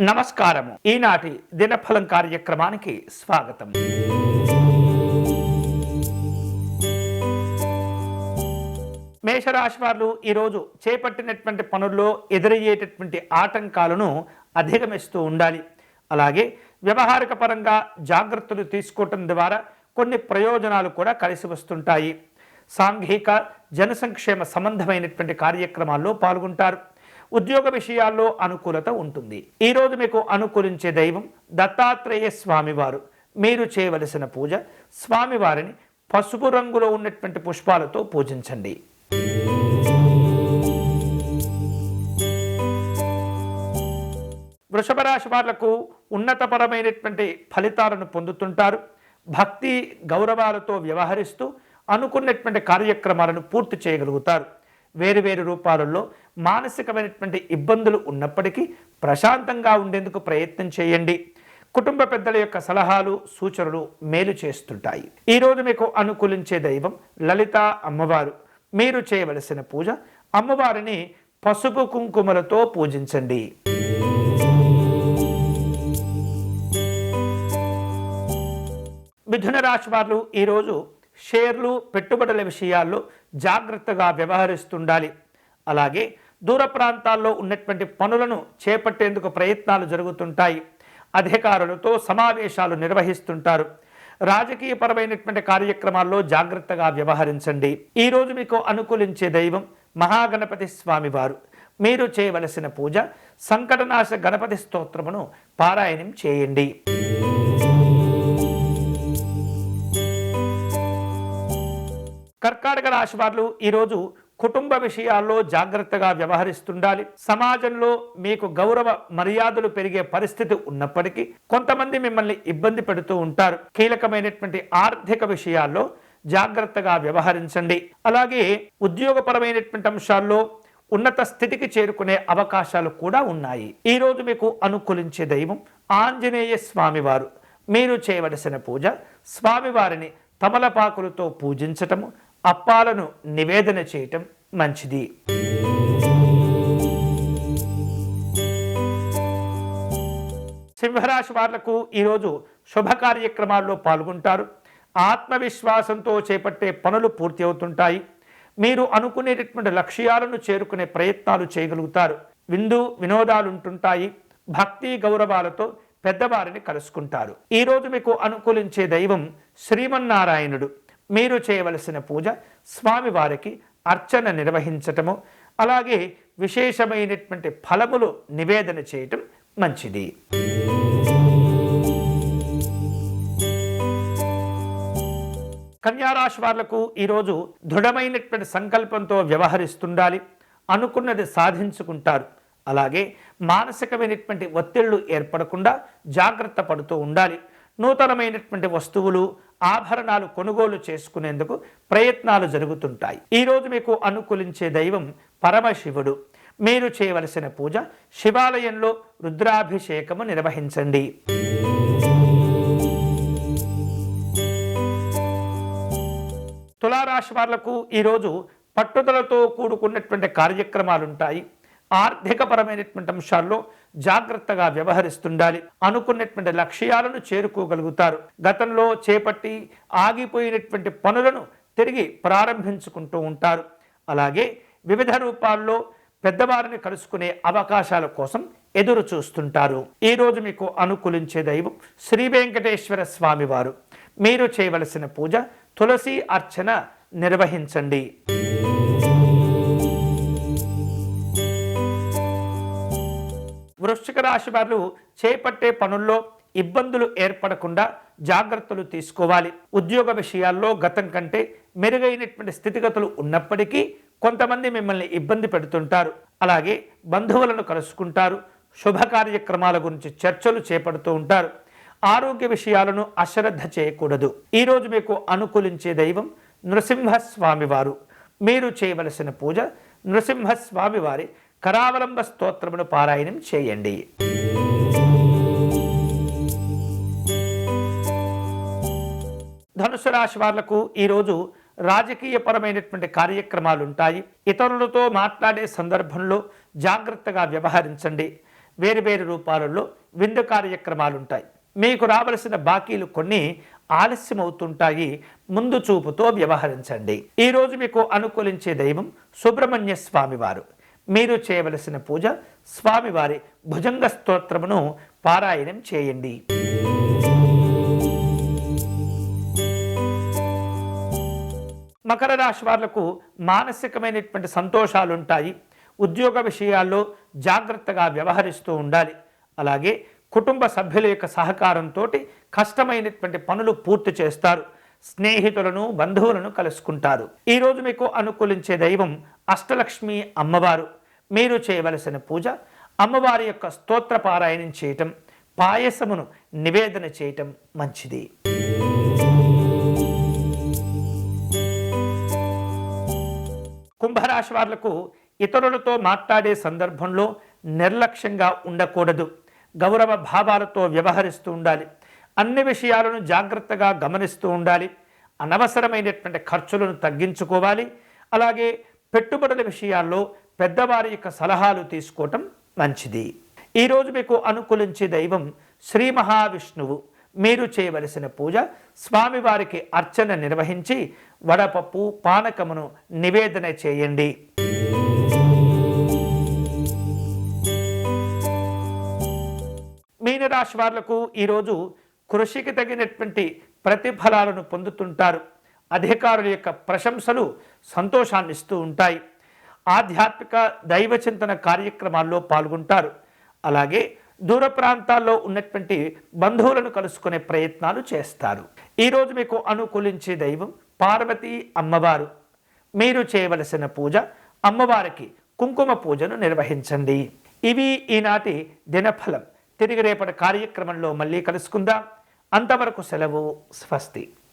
నమస్కారము. ఈనాటి దినఫలం కార్యక్రమానికి స్వాగతం. మేషరాశి వారు ఈరోజు చేపట్టినటువంటి పనుల్లో ఎదురయ్యేటటువంటి ఆటంకాలను అధిగమిస్తూ ఉండాలి. అలాగే వ్యవహారిక పరంగా జాగ్రత్తలు తీసుకోవటం ద్వారా కొన్ని ప్రయోజనాలు కూడా కలిసి వస్తుంటాయి. సాంఘిక జనసంక్షేమ సంబంధమైనటువంటి కార్యక్రమాల్లో పాల్గొంటారు. ఉద్యోగ విషయాల్లో అనుకూలత ఉంటుంది. ఈరోజు మీకు అనుకూలించే దైవం దత్తాత్రేయ స్వామివారు. మీరు చేయవలసిన పూజ స్వామివారిని పసుపు రంగులో ఉన్నటువంటి పుష్పాలతో పూజించండి. వృషభ రాశి వాళ్ళకు ఉన్నతపరమైనటువంటి ఫలితాలను పొందుతుంటారు. భక్తి గౌరవాలతో వ్యవహరిస్తూ అనుకున్నటువంటి కార్యక్రమాలను పూర్తి చేయగలుగుతారు. వేరు వేరు రూపాలలో మానసికమైనటువంటి ఇబ్బందులు ఉన్నప్పటికీ ప్రశాంతంగా ఉండేందుకు ప్రయత్నం చేయండి. కుటుంబ పెద్దల యొక్క సలహాలు సూచనలు మేలు చేస్తుంటాయి. ఈరోజు మీకు అనుకూలించే దైవం లలిత అమ్మవారు. మీరు చేయవలసిన పూజ అమ్మవారిని పసుపు కుంకుమలతో పూజించండి. మిథున రాశి వారు ఈరోజు షేర్లు పెట్టుబడుల విషయాల్లో జాగ్రత్తగా వ్యవహరిస్తుండాలి. అలాగే దూర ప్రాంతాల్లో ఉన్నటువంటి పనులను చేపట్టేందుకు ప్రయత్నాలు జరుగుతుంటాయి. అధికారులతో సమావేశాలు నిర్వహిస్తుంటారు. రాజకీయపరమైనటువంటి కార్యక్రమాల్లో జాగ్రత్తగా వ్యవహరించండి. ఈరోజు మీకు అనుకూలించే దైవం మహాగణపతి స్వామివారు. మీరు చేయవలసిన పూజ సంకటనాశ గణపతి స్తోత్రమును పారాయణం చేయండి. కర్కాటక రాశి వాళ్ళు ఈరోజు కుటుంబ విషయాల్లో జాగ్రత్తగా వ్యవహరిస్తుండాలి. సమాజంలో మీకు గౌరవ మర్యాదలు పెరిగే పరిస్థితి ఉన్నప్పటికీ కొంతమంది మిమ్మల్ని ఇబ్బంది పెడుతూ ఉంటారు. కీలకమైనటువంటి ఆర్థిక విషయాల్లో జాగ్రత్తగా వ్యవహరించండి. అలాగే ఉద్యోగపరమైనటువంటి అంశాల్లో ఉన్నత స్థితికి చేరుకునే అవకాశాలు కూడా ఉన్నాయి. ఈరోజు మీకు అనుకూలించే దైవం ఆంజనేయ స్వామివారు. మీరు చేయవలసిన పూజ స్వామివారిని తమలపాకులతో పూజించటము అప్పాలను నివేదన చేయటం మంచిది. సింహరాశి వాళ్ళకు ఈరోజు శుభ కార్యక్రమాల్లో పాల్గొంటారు. ఆత్మవిశ్వాసంతో చేపట్టే పనులు పూర్తి అవుతుంటాయి మీరు అనుకునేటటువంటి లక్ష్యాలను చేరుకునే ప్రయత్నాలు చేయగలుగుతారు. విందు వినోదాలు ఉంటుంటాయి భక్తి గౌరవాలతో పెద్దవారిని కలుసుకుంటారు. ఈరోజు మీకు అనుకూలించే దైవం శ్రీమన్నారాయణుడు. మీరు చేయవలసిన పూజ స్వామివారికి అర్చన నిర్వహించటము అలాగే విశేషమైనటువంటి ఫలములు నివేదన చేయటం మంచిది. కన్యారాశి వాళ్ళకు ఈరోజు దృఢమైనటువంటి సంకల్పంతో వ్యవహరిస్తుండాలి అనుకున్నది సాధించుకుంటారు. అలాగే మానసికమైనటువంటి ఒత్తిళ్ళు ఏర్పడకుండా జాగ్రత్త పడుతూ ఉండాలి. నూతనమైనటువంటి వస్తువులు ఆభరణాలు కొనుగోలు చేసుకునేందుకు ప్రయత్నాలు జరుగుతుంటాయి. ఈరోజు మీకు అనుకూలించే దైవం పరమశివుడు. మీరు చేయవలసిన పూజ శివాలయంలో రుద్రాభిషేకము నిర్వహించండి. తులారాశి వాళ్ళకు ఈరోజు పట్టుదలతో కూడుకున్నటువంటి కార్యక్రమాలుంటాయి. ఆర్థికపరమైనటువంటి అంశాల్లో జాగ్రత్తగా వ్యవహరిస్తుండాలి. అనుకున్నటువంటి లక్ష్యాలను చేరుకోగలుగుతారు. గతంలో చేపట్టి ఆగిపోయినటువంటి పనులను తిరిగి ప్రారంభించుకుంటూ ఉంటారు. అలాగే వివిధ రూపాల్లో పెద్దవారిని కలుసుకునే అవకాశాల కోసం ఎదురు చూస్తుంటారు ఈరోజు మీకు అనుకూలించే దైవం శ్రీ వెంకటేశ్వర స్వామివారు. మీరు చేయవలసిన పూజ తులసి అర్చన నిర్వహించండి. వృశ్చిక రాశి వారు చేపట్టే పనుల్లో ఇబ్బందులు ఏర్పడకుండా జాగ్రత్తలు తీసుకోవాలి. ఉద్యోగ విషయాల్లో గతం కంటే మెరుగైనటువంటి స్థితిగతులు ఉన్నప్పటికీ కొంతమంది మిమ్మల్ని ఇబ్బంది పెడుతుంటారు. అలాగే బంధువులను కలుసుకుంటారు. శుభ కార్యక్రమాల గురించి చర్చలు చేపడుతూ ఉంటారు. ఆరోగ్య విషయాలను అశ్రద్ధ చేయకూడదు. ఈరోజు మీకు అనుకూలించే దైవం నృసింహస్వామివారు మీరు చేయవలసిన పూజ నృసింహస్వామివారి వారి కరావలంబ స్తోత్రమును పారాయణం చేయండి. ధనుసు రాశి వాళ్ళకు ఈరోజు రాజకీయపరమైనటువంటి కార్యక్రమాలు ఉంటాయి ఇతరులతో మాట్లాడే సందర్భంలో జాగ్రత్తగా వ్యవహరించండి. వేరు వేరు రూపాలలో విందు కార్యక్రమాలు ఉంటాయి మీకు రావలసిన బాకీలు కొన్ని ఆలస్యం అవుతుంటాయి ముందు చూపుతో వ్యవహరించండి. ఈరోజు మీకు అనుకూలించే దైవం సుబ్రహ్మణ్య స్వామివారు. మీరు చేయవలసిన పూజ స్వామివారి భుజంగ స్తోత్రమును పారాయణం చేయండి. మకర రాశి వాళ్ళకు మానసికమైనటువంటి సంతోషాలు ఉంటాయి ఉద్యోగ విషయాల్లో జాగ్రత్తగా వ్యవహరిస్తూ ఉండాలి. అలాగే కుటుంబ సభ్యుల యొక్క సహకారంతో కష్టమైనటువంటి పనులు పూర్తి చేస్తారు. స్నేహితులను బంధువులను కలుసుకుంటారు. ఈరోజు మీకు అనుకూలించే దైవం అష్టలక్ష్మి అమ్మవారు. మీరు చేయవలసిన పూజ అమ్మవారి యొక్క స్తోత్ర పారాయణం చేయటం పాయసమును నివేదన చేయటం మంచిది. కుంభరాశి వాళ్ళకు ఇతరులతో మాట్లాడే సందర్భంలో నిర్లక్ష్యంగా ఉండకూడదు. గౌరవ భావాలతో వ్యవహరిస్తూ ఉండాలి. అన్ని విషయాలను జాగ్రత్తగా గమనిస్తూ ఉండాలి. అనవసరమైనటువంటి ఖర్చులను తగ్గించుకోవాలి. అలాగే పెట్టుబడుల విషయాల్లో పెద్దవారి యొక్క సలహాలు తీసుకోవటం మంచిది. ఈరోజు మీకు అనుకూలించే దైవం శ్రీ మహావిష్ణువు. మీరు చేయవలసిన పూజ స్వామివారికి అర్చన నిర్వహించి వడపప్పు పానకమును నివేదన చేయండి. మీనరాశి వాళ్ళకు ఈరోజు కృషికి తగినటువంటి ప్రతిఫలాలను పొందుతుంటారు. అధికారుల యొక్క ప్రశంసలు సంతోషాన్ని ఇస్తూ ఉంటాయి. ఆధ్యాత్మిక దైవ చింతన కార్యక్రమాల్లో పాల్గొంటారు. అలాగే దూర ప్రాంతాల్లో ఉన్నటువంటి బంధువులను కలుసుకునే ప్రయత్నాలు చేస్తారు. ఈరోజు మీకు అనుకూలించే దైవం పార్వతీ అమ్మవారు. మీరు చేయవలసిన పూజ అమ్మవారికి కుంకుమ పూజను నిర్వహించండి. ఇవి ఈనాటి దినఫలం. తిరిగి రేపటి కార్యక్రమంలో మళ్ళీ కలుసుకుందాం. అంతవరకు సెలవు స్వస్తి.